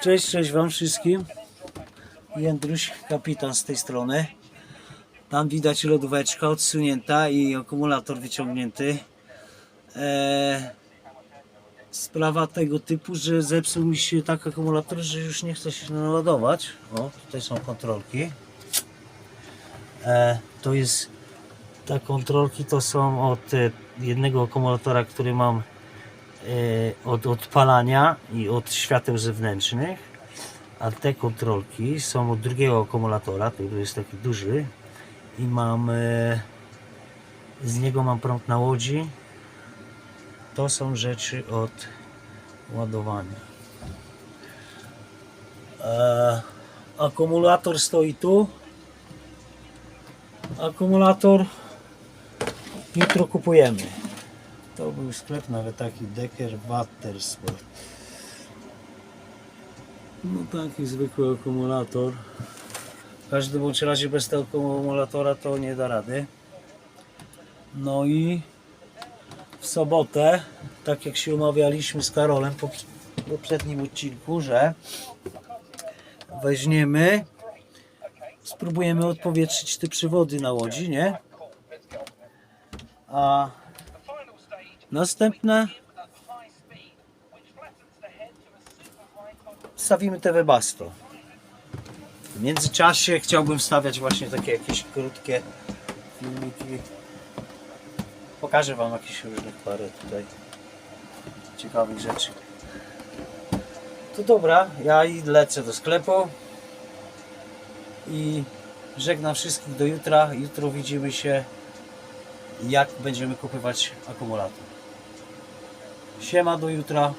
Cześć, cześć Wam wszystkim. Jędruś, kapitan z tej strony. Tam widać lodóweczka odsunięta i akumulator wyciągnięty. Eee, sprawa tego typu, że zepsuł mi się tak akumulator, że już nie chce się naładować. O, tutaj są kontrolki. Eee, to jest, te kontrolki to są od e, jednego akumulatora, który mam od odpalania i od świateł zewnętrznych, a te kontrolki są od drugiego akumulatora, który jest taki duży i mam e, z niego mam prąd na łodzi. To są rzeczy od ładowania. E, akumulator stoi tu. Akumulator jutro kupujemy. To był sklep nawet taki Decker Watersport. No taki zwykły akumulator. W każdym bądź razie bez tego akumulatora to nie da rady. No i w sobotę, tak jak się umawialiśmy z Karolem po poprzednim odcinku, że weźmiemy, spróbujemy odpowietrzyć te przewody na łodzi, nie? A Następne stawimy te webasto. W międzyczasie chciałbym wstawiać właśnie takie jakieś krótkie filmiki. Pokażę Wam jakieś różne parę tutaj ciekawych rzeczy. To dobra, ja i lecę do sklepu i żegnam wszystkich do jutra. Jutro widzimy się jak będziemy kupywać akumulator. Siema do jutra.